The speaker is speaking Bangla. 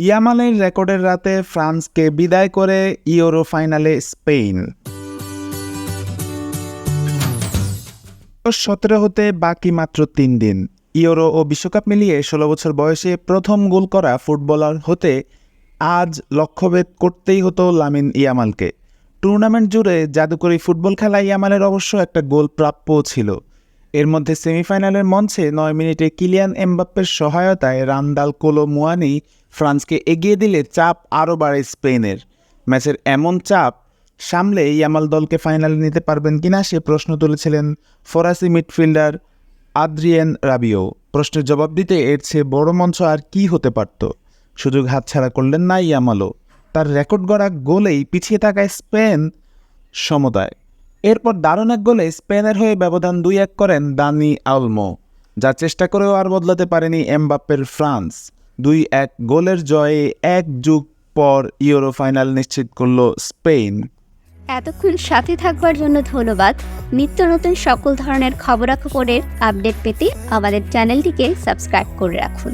ইয়ামালের রেকর্ডের রাতে ফ্রান্সকে বিদায় করে ইউরো ফাইনালে স্পেন সতেরো হতে বাকি মাত্র তিন দিন। ইউরো ও বিশ্বকাপ মিলিয়ে ষোলো বছর বয়সে প্রথম গোল করা ফুটবলার হতে আজ লক্ষ্যভেদ করতেই হতো লামিন ইয়ামালকে। টুর্নামেন্ট জুড়ে জাদুকরী ফুটবল খেলা ইয়ামালের অবশ্য একটা গোল প্রাপ্য ছিল। এর মধ্যে সেমিফাইনালের মঞ্চে নয় মিনিটে কিলিয়ান এমবাপ্পের সহায়তায় রান্দাল কোলো মুয়ানি ফ্রান্সকে এগিয়ে দিলে চাপ আরও বাড়ে স্পেনের। ম্যাচের এমন চাপ সামলে ইয়ামাল দলকে ফাইনালে নিতে পারবেন কিনা সে প্রশ্ন তুলেছিলেন ফরাসি মিডফিল্ডার আদ্রিয়েন রাবিও। প্রশ্নের জবাব দিতে এর চেয়ে বড় মঞ্চ আর কি হতে পারত? সুযোগ হাতছাড়া করলেন না ইয়ামালও। তার রেকর্ড গড়া গোলেই পিছিয়ে থাকায় স্পেন সমতায়। এরপর দারুণ এক গোলে স্পেনের হয়ে ব্যবধান দুই এক করেন দানি আলমো, যা চেষ্টা করেও আর বদলাতে পারেনি এমবাপ্পের ফ্রান্স। দুই এক গোলের জয়ে এক যুগ পর ইউরো ফাইনাল নিশ্চিত করল স্পেন। এতক্ষণ সাথে থাকবার জন্য ধন্যবাদ। নিত্য নতুন সকল ধরনের খবরাখবরের আপডেট পেতে আমাদের চ্যানেলটিকে সাবস্ক্রাইব করে রাখুন।